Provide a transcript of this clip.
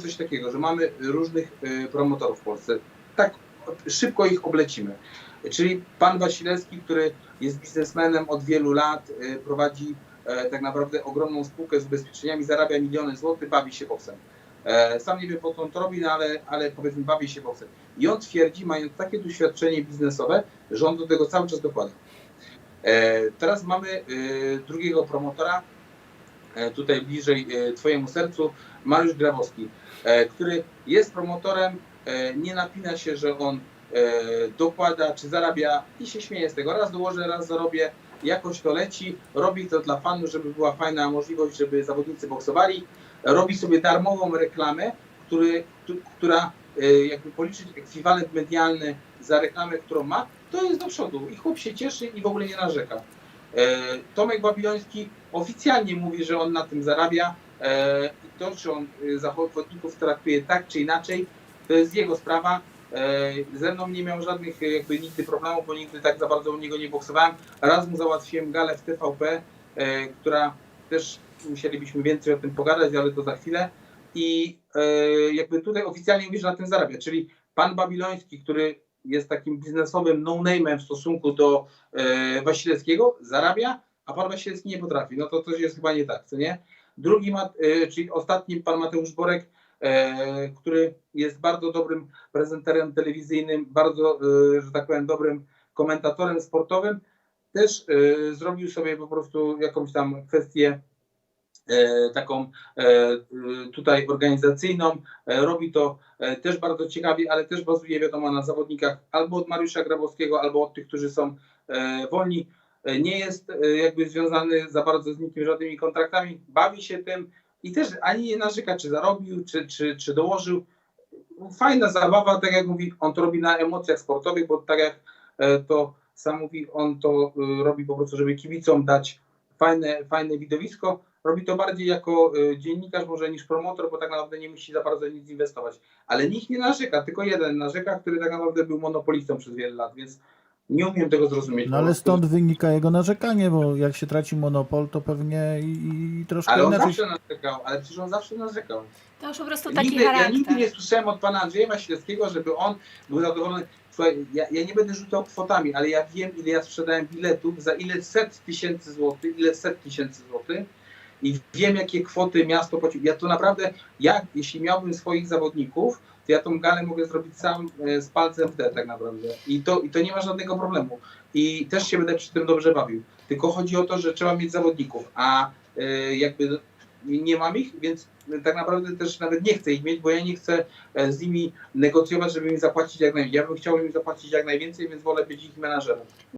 coś takiego, że mamy różnych y, promotorów w Polsce. Tak szybko ich oblecimy. Czyli pan Wasilewski, który jest biznesmenem od wielu lat, y, prowadzi e, tak naprawdę ogromną spółkę z ubezpieczeniami, zarabia miliony złotych, bawi się boksem. E, Sam nie wiem po co on to robi, no ale, ale powiedzmy bawi się boksem. I on twierdzi, mając takie doświadczenie biznesowe, że on do tego cały czas dokłada. E, Teraz mamy e, drugiego promotora, e, tutaj bliżej e, Twojemu sercu, Mariusz Grabowski, e, który jest promotorem, e, nie napina się, że on e, dokłada czy zarabia i się śmieje z tego. Raz dołożę, raz zarobię, jakoś to leci, robi to dla fanów, żeby była fajna możliwość, żeby zawodnicy boksowali. Robi sobie darmową reklamę, który, która e, jakby policzyć ekwiwalent medialny za reklamę, którą ma, to jest do przodu i chłop się cieszy i w ogóle nie narzeka. E, Tomek Babiloński oficjalnie mówi, że on na tym zarabia e, i to, czy on e, zawodników traktuje tak czy inaczej, to jest jego sprawa. Ze mną nie miał żadnych jakby nigdy problemów, bo nigdy tak za bardzo u niego nie boksowałem. Raz mu załatwiłem galę w TVP, która też musielibyśmy więcej o tym pogadać, ale to za chwilę. I jakby tutaj oficjalnie mówi, że na tym zarabia. Czyli pan Babiloński, który jest takim biznesowym no-name'em w stosunku do e, Wasilewskiego, zarabia, a pan Wasilewski nie potrafi. No to coś jest chyba nie tak, co nie? Drugi, e, czyli ostatni pan Mateusz Borek, e, który jest bardzo dobrym prezenterem telewizyjnym, bardzo, e, że tak powiem, dobrym komentatorem sportowym, też e, zrobił sobie po prostu jakąś tam kwestię taką e, e, tutaj organizacyjną. E, Robi to e, też bardzo ciekawie, ale też bazuje wiadomo na zawodnikach albo od Mariusza Grabowskiego, albo od tych, którzy są e, wolni. E, Nie jest e, jakby związany za bardzo z nikim żadnymi kontraktami, bawi się tym i też ani nie narzeka, czy zarobił, czy, czy, czy dołożył. Fajna zabawa, tak jak mówi, on to robi na emocjach sportowych, bo tak jak e, to sam mówi, on to e, robi po prostu, żeby kibicom dać fajne, fajne widowisko. Robi to bardziej jako e, dziennikarz może niż promotor, bo tak naprawdę nie musi za bardzo nic inwestować. Ale nikt nie narzeka, tylko jeden narzeka, który tak naprawdę był monopolistą przez wiele lat, więc nie umiem tego zrozumieć. No ale stąd wynika jego narzekanie, bo jak się traci monopol, to pewnie i, i troszkę Ale on inaczej. zawsze narzekał, ale przecież on zawsze narzekał. To już po prostu taki Nigdy, ja charakter. nigdy nie słyszałem od pana Andrzeja Wasilewskiego, żeby on był zadowolony. Słuchaj, ja, ja nie będę rzucał kwotami, ale ja wiem, ile ja sprzedałem biletów, za ile set tysięcy złotych, ile set tysięcy złotych i wiem, jakie kwoty miasto płaci. Ja to naprawdę, ja, jeśli miałbym swoich zawodników, to ja tą galę mogę zrobić sam e, z palcem w D tak naprawdę. I to, I to nie ma żadnego problemu. I też się będę przy tym dobrze bawił. Tylko chodzi o to, że trzeba mieć zawodników, a e, jakby nie mam ich, więc tak naprawdę też nawet nie chcę ich mieć, bo ja nie chcę e, z nimi negocjować, żeby mi zapłacić jak najwięcej. Ja bym chciał im zapłacić jak najwięcej, więc wolę być ich menażerem.